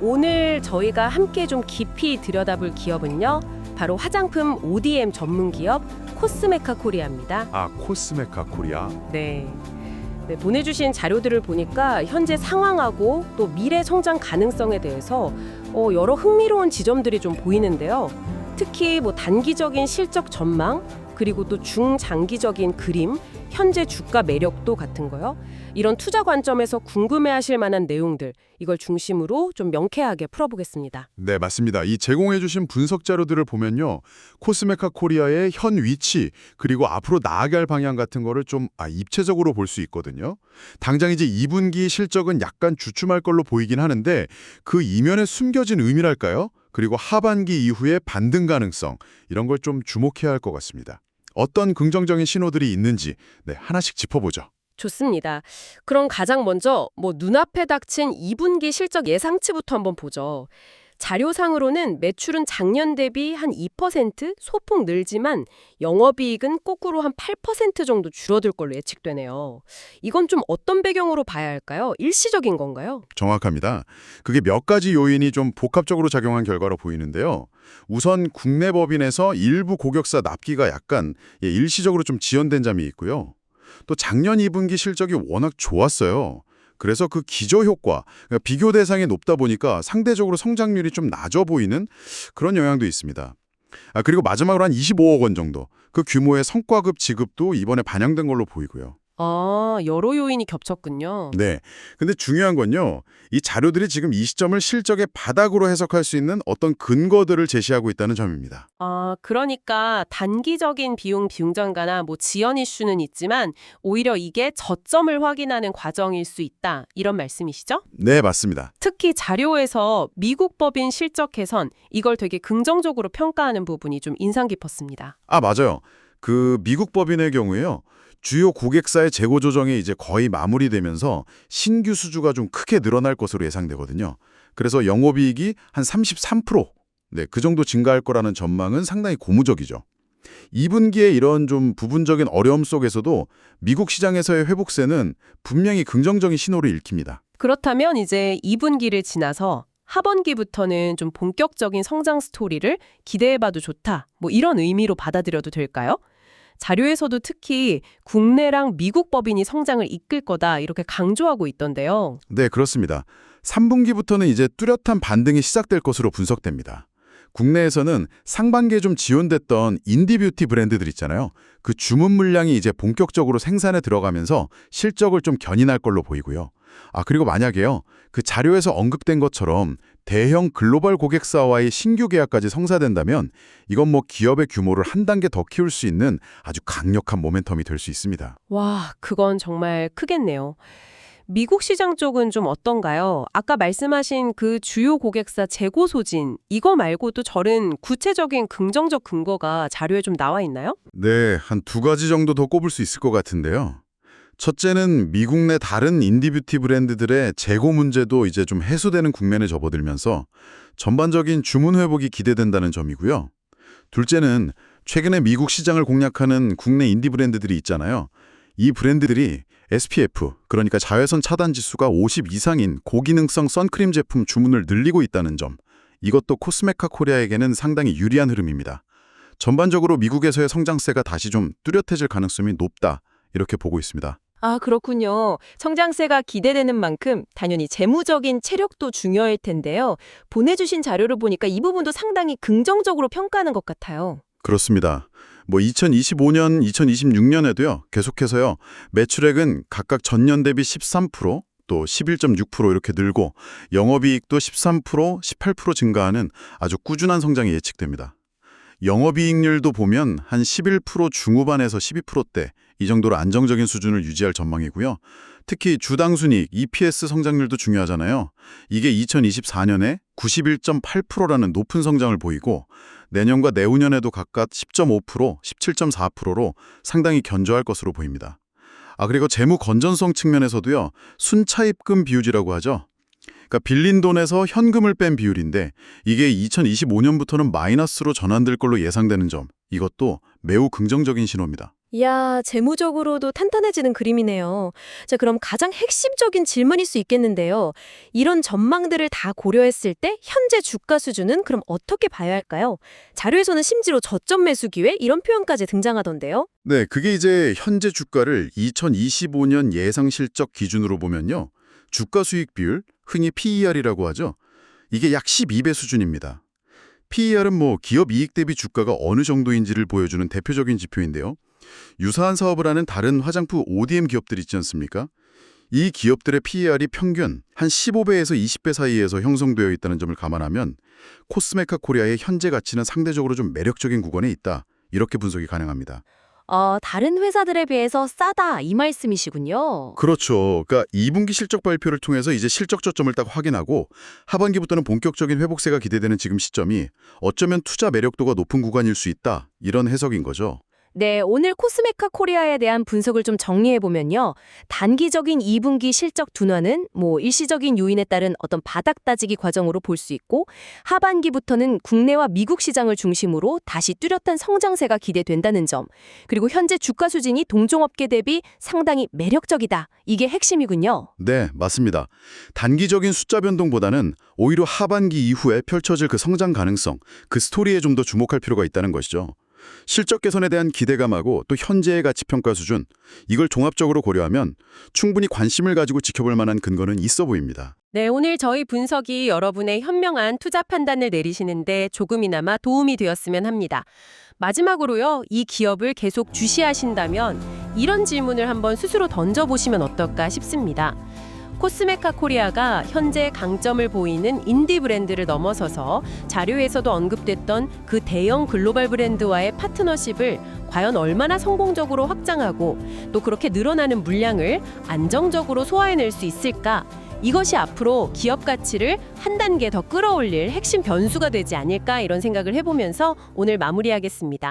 오늘 저희가 함께 좀 깊이 들여다볼 기업은요. 바로 화장품 ODM 전문 기업 코스메카 코리아입니다. 아, 코스메카 코리아. 네. 네, 보내주신 자료들을 보니까 현재 상황하고 또 미래 성장 가능성에 대해서 어, 여러 흥미로운 지점들이 좀 보이는데요. 특히 뭐 단기적인 실적 전망 그리고 또 중장기적인 그림, 현재 주가 매력도 같은 거요. 이런 투자 관점에서 궁금해하실 만한 내용들 이걸 중심으로 좀 명쾌하게 풀어보겠습니다. 네, 맞습니다. 이 제공해 주신 분석 자료들을 보면요. 코스메카 코리아의 현 위치 그리고 앞으로 나아갈 방향 같은 거를 좀 아, 입체적으로 볼 수 있거든요. 당장 이제 2분기 실적은 약간 주춤할 걸로 보이긴 하는데 그 이면에 숨겨진 의미랄까요? 그리고 하반기 이후의 반등 가능성 이런 걸 좀 주목해야 할 것 같습니다. 어떤 긍정적인 신호들이 있는지 네, 하나씩 짚어보죠. 좋습니다. 그럼 가장 먼저 뭐 눈앞에 닥친 2분기 실적 예상치부터 한번 보죠. 자료상으로는 매출은 작년 대비 한 2% 소폭 늘지만 영업이익은 거꾸로 한 8% 정도 줄어들 걸로 예측되네요. 이건 좀 어떤 배경으로 봐야 할까요? 일시적인 건가요? 정확합니다. 그게 몇 가지 요인이 좀 복합적으로 작용한 결과로 보이는데요. 우선 국내 법인에서 일부 고객사 납기가 약간 예, 일시적으로 좀 지연된 점이 있고요. 또 작년 2분기 실적이 워낙 좋았어요. 그래서 그 기저 효과, 그러니까 비교 대상이 높다 보니까 상대적으로 성장률이 좀 낮아 보이는 그런 영향도 있습니다. 아, 그리고 마지막으로 한 25억 원 정도, 그 규모의 성과급 지급도 이번에 반영된 걸로 보이고요. 아, 여러 요인이 겹쳤군요. 네. 근데 중요한 건요. 이 자료들이 지금 이 시점을 실적의 바닥으로 해석할 수 있는 어떤 근거들을 제시하고 있다는 점입니다. 아, 그러니까 단기적인 비용 비용전가나 뭐 지연 이슈는 있지만 오히려 이게 저점을 확인하는 과정일 수 있다. 이런 말씀이시죠? 네, 맞습니다. 특히 자료에서 미국 법인 실적 개선 이걸 되게 긍정적으로 평가하는 부분이 좀 인상 깊었습니다. 아, 맞아요. 그 미국 법인의 경우에요. 주요 고객사의 재고 조정이 이제 거의 마무리되면서 신규 수주가 좀 크게 늘어날 것으로 예상되거든요. 그래서 영업이익이 한 33%, 네, 그 정도 증가할 거라는 전망은 상당히 고무적이죠. 2분기에 이런 좀 부분적인 어려움 속에서도 미국 시장에서의 회복세는 분명히 긍정적인 신호를 읽힙니다. 그렇다면 이제 2분기를 지나서 하반기부터는 좀 본격적인 성장 스토리를 기대해봐도 좋다. 뭐 이런 의미로 받아들여도 될까요? 자료에서도 특히 국내랑 미국 법인이 성장을 이끌 거다 이렇게 강조하고 있던데요. 네, 그렇습니다. 3분기부터는 이제 뚜렷한 반등이 시작될 것으로 분석됩니다. 국내에서는 상반기에 좀 지연됐던 인디뷰티 브랜드들 있잖아요. 그 주문 물량이 이제 본격적으로 생산에 들어가면서 실적을 좀 견인할 걸로 보이고요. 아, 그리고 만약에요. 그 자료에서 언급된 것처럼 대형 글로벌 고객사와의 신규 계약까지 성사된다면 이건 뭐 기업의 규모를 한 단계 더 키울 수 있는 아주 강력한 모멘텀이 될 수 있습니다. 와, 그건 정말 크겠네요. 미국 시장 쪽은 좀 어떤가요? 아까 말씀하신 그 주요 고객사 재고 소진, 이거 말고도 저른 구체적인 긍정적 근거가 자료에 좀 나와 있나요? 네, 한 두 가지 정도 더 꼽을 수 있을 것 같은데요. 첫째는 미국 내 다른 인디뷰티 브랜드들의 재고 문제도 이제 좀 해소되는 국면에 접어들면서 전반적인 주문 회복이 기대된다는 점이고요. 둘째는 최근에 미국 시장을 공략하는 국내 인디 브랜드들이 있잖아요. 이 브랜드들이 SPF, 그러니까 자외선 차단 지수가 50 이상인 고기능성 선크림 제품 주문을 늘리고 있다는 점. 이것도 코스메카 코리아에게는 상당히 유리한 흐름입니다. 전반적으로 미국에서의 성장세가 다시 좀 뚜렷해질 가능성이 높다. 이렇게 보고 있습니다. 아, 그렇군요. 성장세가 기대되는 만큼 당연히 재무적인 체력도 중요할 텐데요. 보내주신 자료를 보니까 이 부분도 상당히 긍정적으로 평가하는 것 같아요. 그렇습니다. 뭐 2025년, 2026년에도요. 계속해서요. 매출액은 각각 전년 대비 13%, 또 11.6% 이렇게 늘고 영업이익도 13%, 18% 증가하는 아주 꾸준한 성장이 예측됩니다. 영업이익률도 보면 한 11% 중후반에서 12%대 이 정도로 안정적인 수준을 유지할 전망이고요. 특히 주당 순이익 EPS 성장률도 중요하잖아요. 이게 2024년에 91.8%라는 높은 성장을 보이고 내년과 내후년에도 각각 10.5%, 17.4%로 상당히 견조할 것으로 보입니다. 아 그리고 재무 건전성 측면에서도요. 순차입금 비율이라고 하죠. 그러니까 빌린 돈에서 현금을 뺀 비율인데 이게 2025년부터는 마이너스로 전환될 걸로 예상되는 점. 이것도 매우 긍정적인 신호입니다. 이야, 재무적으로도 탄탄해지는 그림이네요. 자, 그럼 가장 핵심적인 질문일 수 있겠는데요. 이런 전망들을 다 고려했을 때 현재 주가 수준은 그럼 어떻게 봐야 할까요? 자료에서는 심지어 저점 매수 기회 이런 표현까지 등장하던데요. 네, 그게 이제 현재 주가를 2025년 예상 실적 기준으로 보면요. 주가 수익 비율, 흔히 PER이라고 하죠. 이게 약 12배 수준입니다. PER은 뭐 기업 이익 대비 주가가 어느 정도인지를 보여주는 대표적인 지표인데요. 유사한 사업을 하는 다른 화장품 ODM 기업들 있지 않습니까? 이 기업들의 PER이 평균 한 15배에서 20배 사이에서 형성되어 있다는 점을 감안하면 코스메카 코리아의 현재 가치는 상대적으로 좀 매력적인 구간에 있다. 이렇게 분석이 가능합니다. 어, 다른 회사들에 비해서 싸다 이 말씀이시군요. 그렇죠. 그러니까 2분기 실적 발표를 통해서 이제 실적 저점을 딱 확인하고 하반기부터는 본격적인 회복세가 기대되는 지금 시점이 어쩌면 투자 매력도가 높은 구간일 수 있다. 이런 해석인 거죠. 네, 오늘 코스메카 코리아에 대한 분석을 좀 정리해 보면요. 단기적인 2분기 실적 둔화는 뭐 일시적인 요인에 따른 어떤 바닥 따지기 과정으로 볼 수 있고 하반기부터는 국내와 미국 시장을 중심으로 다시 뚜렷한 성장세가 기대된다는 점. 그리고 현재 주가 수준이 동종업계 대비 상당히 매력적이다. 이게 핵심이군요. 네, 맞습니다. 단기적인 숫자 변동보다는 오히려 하반기 이후에 펼쳐질 그 성장 가능성, 그 스토리에 좀 더 주목할 필요가 있다는 것이죠. 실적 개선에 대한 기대감하고 또 현재의 가치 평가 수준, 이걸 종합적으로 고려하면 충분히 관심을 가지고 지켜볼 만한 근거는 있어 보입니다. 네, 오늘 저희 분석이 여러분의 현명한 투자 판단을 내리시는데 조금이나마 도움이 되었으면 합니다. 마지막으로요, 이 기업을 계속 주시하신다면 이런 질문을 한번 스스로 던져보시면 어떨까 싶습니다. 코스메카 코리아가 현재 강점을 보이는 인디 브랜드를 넘어서서 자료에서도 언급됐던 그 대형 글로벌 브랜드와의 파트너십을 과연 얼마나 성공적으로 확장하고 또 그렇게 늘어나는 물량을 안정적으로 소화해낼 수 있을까? 이것이 앞으로 기업 가치를 한 단계 더 끌어올릴 핵심 변수가 되지 않을까 이런 생각을 해보면서 오늘 마무리하겠습니다.